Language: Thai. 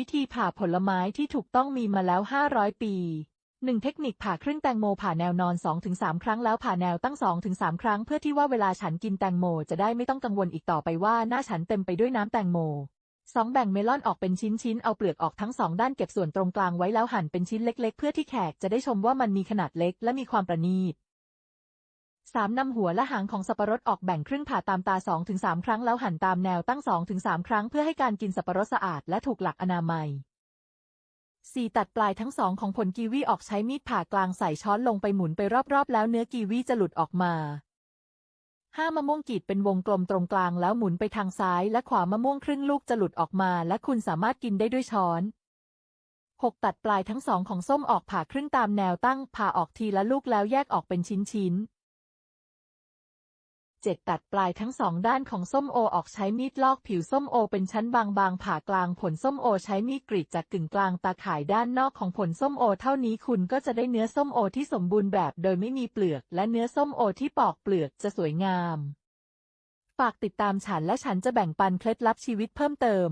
วิธีผ่าผลไม้ที่ถูกต้องมีมาแล้ว 500 ปี 1. เทคนิคผ่าครึ่งแตงโมผ่าแนวนอน 2-3 ครั้งแล้วผ่าแนวตั้ง 2-3 ครั้งเพื่อที่ว่าเวลาฉันกินแตงโมจะได้ไม่ต้องกังวลอีกต่อไปว่าหน้าฉันเต็มไปด้วยน้ำแตงโม 2. แบ่งเมลอนออกเป็นชิ้นๆ เอาเปลือกออกทั้งสองด้านเก็บส่วนตรงกลางไว้แล้วหั่นเป็นชิ้นเล็ก ๆ เพื่อที่แขกจะได้ชมว่ามันมีขนาดเล็กและมีความประณีต 3. นำหัวและหางของสับปะรดออกแบ่งครึ่งผ่าตามตา2-3ครั้งแล้วหั่นตามแนวตั้ง2-3ครั้งเพื่อให้การกินสับปะรดสะอาดและถูกหลักอนามัย 4. ตัดปลายทั้งสองของผลกีวีออกใช้มีดผ่ากลางใส่ช้อนลงไปหมุนไปรอบๆ แล้วเนื้อกีวีจะหลุดออกมา 5. มะม่วงกีดเป็นวงกลมตรงกลางแล้วหมุนไปทางซ้าย และขวามะม่วงครึ่งลูกจะหลุดออกมา และคุณสามารถกินได้ด้วยช้อน 6. ตัดปลายทั้งสองของส้มออกผ่าครึ่งตามแนวตั้งผ่าออกทีละลูกแล้วแยกออกเป็นชิ้นๆ 7. ตัดปลายทั้งสองด้านของส้มโอออกใช้มีดลอกผิวส้มโอเป็นชั้นบางๆผ่ากลางผลส้มโอใช้มีดกรีดจากกึ่งกลางตาข่ายด้านนอกของผลส้มโอเท่านี้คุณก็จะได้เนื้อส้มโอที่สมบูรณ์แบบโดยไม่มีเปลือก และเนื้อส้มโอที่ปอกเปลือกจะสวยงาม ฝากติดตามฉันและฉันจะแบ่งปันเคล็ดลับชีวิตเพิ่มเติม